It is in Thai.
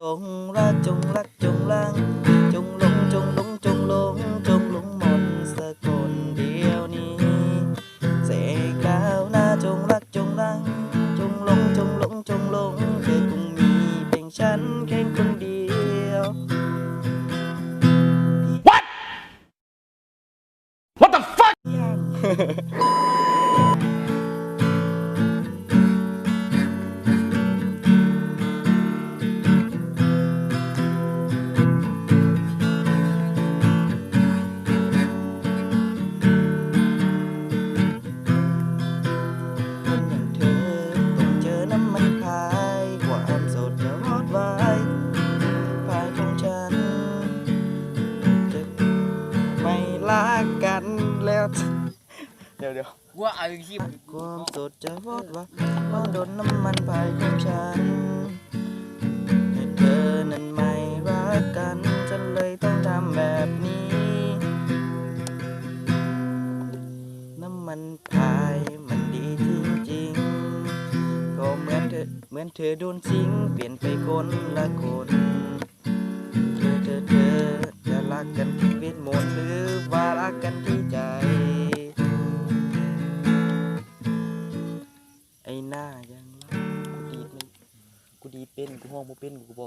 Trùng ra trùng lắc trùng lăng Trùng lũng trùng lũng trùng lũng trùng lũng một sơ cồn điều ni Sẽ cao na trùng lắc trùng lăng Trùng lũng trùng lũng trùng lũng Thế cùng mi bình chắn khen cùng điều What? What the fuck? แล้วเดี๋ยวเดี๋ยวว่าเอาคลิปความโสดจะรอดไว้เพราะโดนน้ำมันพายของฉันแต่เธอนั้นไม่รักกันฉันเลยต้องทำแบบนี้ น้ำมันพายมันดีจริงๆก็เหมือนเธอเหมือนเธอโดนสิงเปลี่ยนไปคนละคน เธอเธอเธอจะรักกันที่เไอ้หน้ายังรักกูดีดมันกูดีดเป็นกูห้องบ่เป็นกูบ